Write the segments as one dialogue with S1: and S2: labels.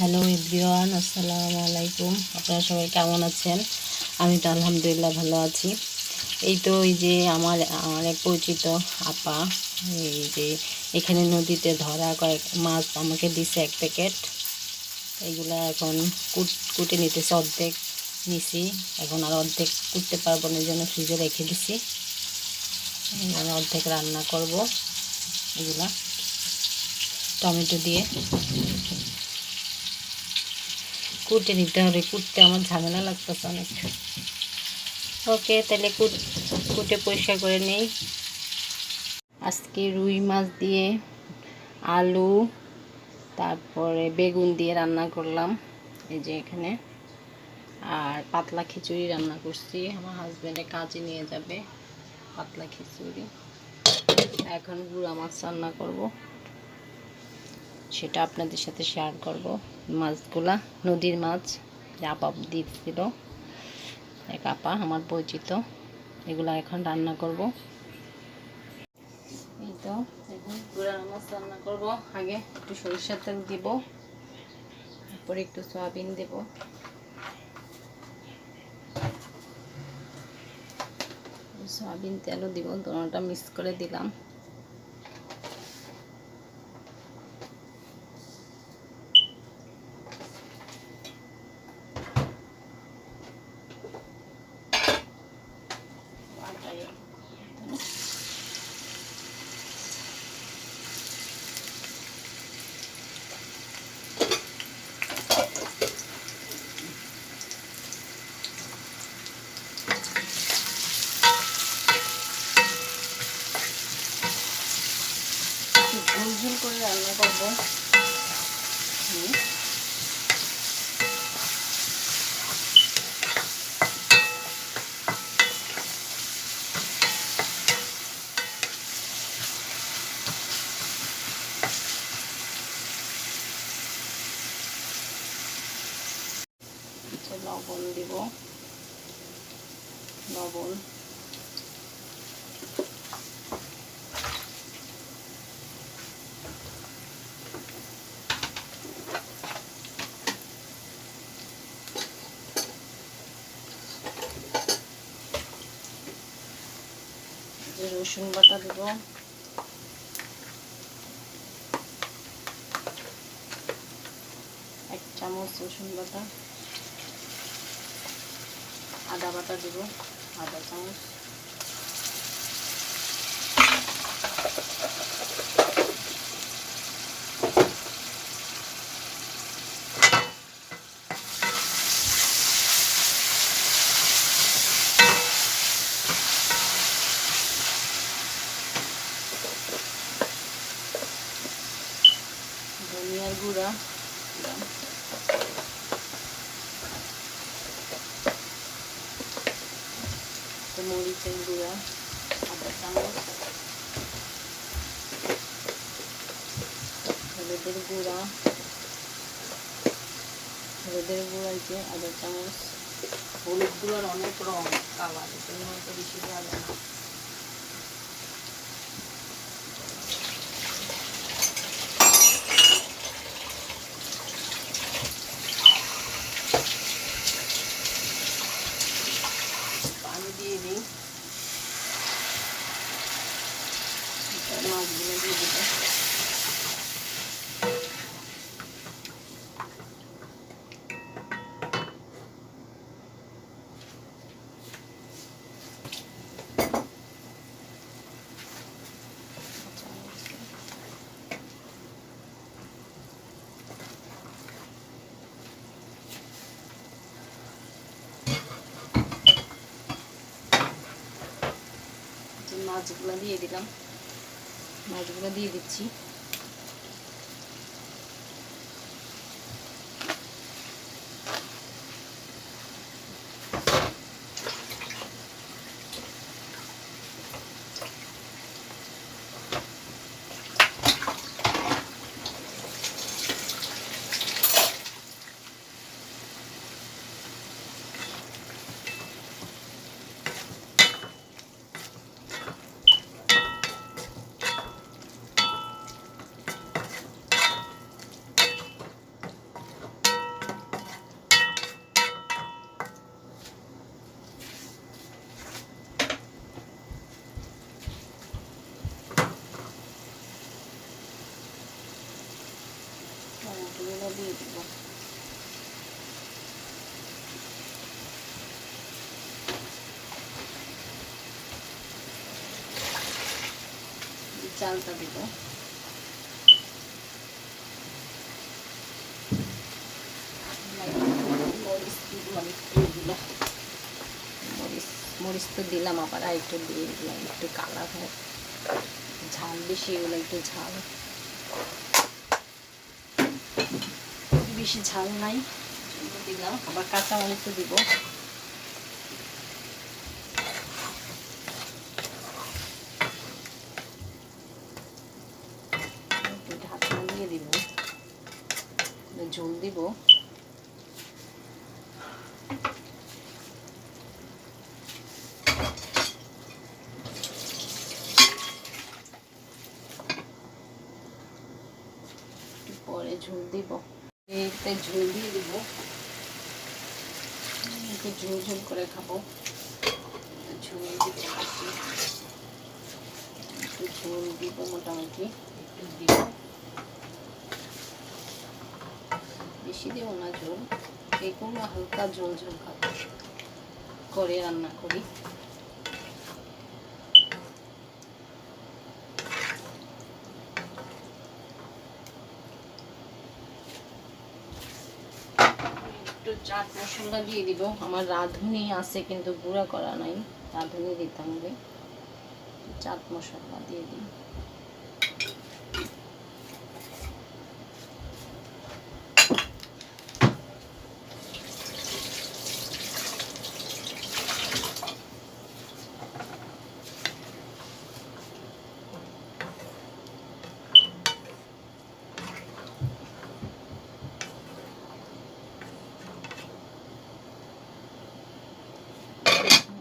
S1: Hello everyone, আসসালামু আলাইকুম। আপনারা সবাই কেমন আছেন? আমি তো আলহামদুলিল্লাহ ভালো আছি। এই তো এই যে আমার আমার এক পরিচিত আপা, এই যে এখানে নদীতে ধরা কয়েক মাছ আমাকে দিছে এক প্যাকেট। এইগুলা এখন কুট, কুটে নিতেছে অর্ধেক নিছি। এখন আর অর্ধেক কুটতে পারব না জন্য ফ্রিজে রেখে দিছি। আমি অর্ধেক রান্না করব, এগুলা। টমেটো দিয়ে। কুটে নিতে হবে, কুটতে আমার ঝামেলা লাগতেছে অনেক। ওকে, তাহলে কুট, কুটে পরিষ্কার করে নেই। আজকে রুই মাছ দিয়ে আলু, তারপরে বেগুন দিয়ে রান্না করলাম, এই যে এখানে। আর পাতলা খিচুড়ি রান্না করছি, আমার হাজব্যান্ডে কাজে নিয়ে যাবে পাতলা খিচুড়ি। এখন গুঁড়া মাছ রান্না করব। সেটা আপনাদের সাথে শেয়ার করব। মাছগুলা, নদীর মাছ আপা দিচ্ছিল এক আপা, আমার পরিচিত, এগুলো এখন রান্না করব। এই তো গুঁড়া মাছ রান্না করব। আগে একটু সরিষার তেল দিব, তারপরে একটু সয়াবিন দেব। সয়াবিন তেলও দিব, দোনোটা মিক্স করে দিলাম ঝুল ঝুল করে রান্না করব। লবণ দিব। লবণ। রসুন বাটা দেব। এক চামচ রসুন বাটা। আদা বাটা দেব আদা চামচ। গুঁড়া দিলাম। মরিচের গুঁড়া আধা চামচ হলুদের গুঁড়া হলুদের গুঁড়া যে আধা চামচ হলুদ গুঁড়ার অনেক রং কালার জন্য হয়তো বেশি দেওয়া যায় না পানি দিয়ে দিই এবার মাছগুলো দিয়ে দিতে যে মাছগুলো দিয়ে দিলাম। মাছগুলো দিয়ে দিচ্ছি। চালটা দিব। মরিচ তো দিলাম আবার একটু দিয়ে দিলাম, একটু কালার হয় ঝাল বেশি এগুলো একটু ঝাল। বেশি ঝাল নাই দিলাম। আবার কাঁচা মরিচ দিব একটু ঢাকনা দিয়ে দিব ঝোল দিব একটু পরে ঝোল দিব। এইতে ঝোল দিয়ে দিব। একটু ঝোল ঝোল করে খাব। ঝোল দিতে একটু ঝোল দিব মোটামুটি। একটু দিব। বেশি দেবো না ঝোল। কোনো হালকা ঝোল ঝোল খাব। করে রান্না করি। একটু চাট মশলা দিয়ে দিব। আমার রাঁধুনি আছে কিন্তু গুঁড়া করা নাই, রাঁধুনি দিতে হবে। চাট মশলা দিয়ে দিই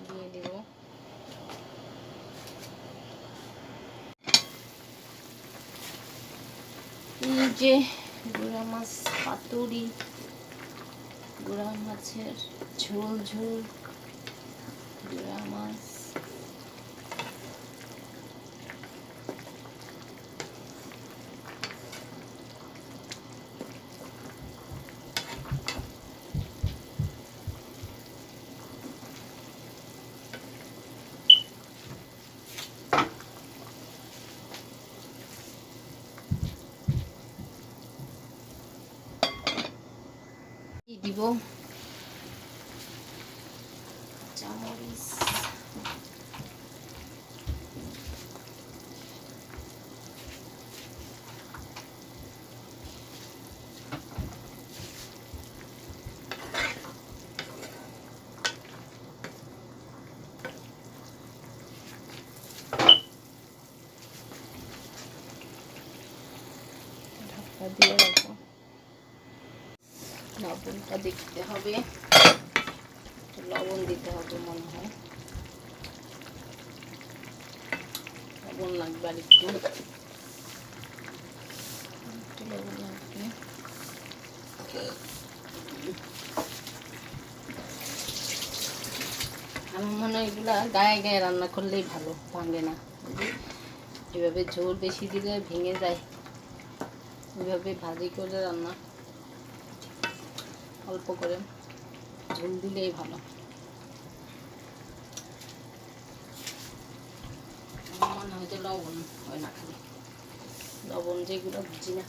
S1: দিয়ে দিব এই যে গুড়া মাছ পাতুরি গুড়া মাছের ঝোল ঝোল গুড়া মাছ। দিয়ে দিব। চামরিচ ঢাকা দিয়ে লবণটা দেখতে হবে। লবণ দিতে হবে মনে হয়। লবণ লাগবে আর একটু একটু লবণ লাগবে। আমার মনে হয় এগুলা গায়ে গায়ে রান্না করলেই ভালো ভাঙে না। এভাবে ঝোল বেশি দিলে ভেঙে যায়। এভাবে ভাজি করে রান্না অল্প করে। ঝোল দিলেই ভালো। মনে হয় যে লবণ হয় না খালি। লবণ যেগুলো বুঝি না।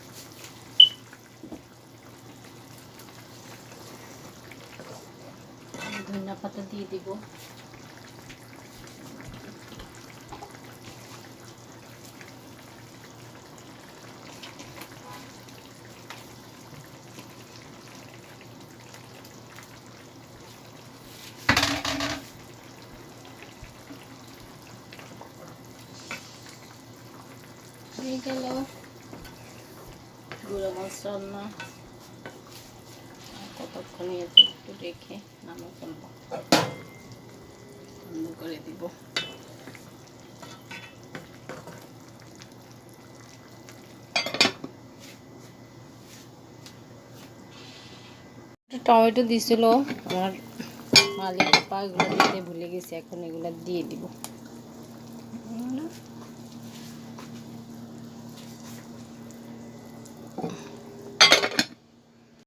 S1: ধনিয়া পাতা দিয়ে দিব। হয়ে গেল গুঁড়ো মাছ রান্না কতক্ষণ এতে একটু রেখে নামে ফেলব বন্ধ করে দিব টমেটো দিছিল আমার মালিক পা এগুলো দিতে ভুলে গেছি এখন এগুলো দিয়ে দিব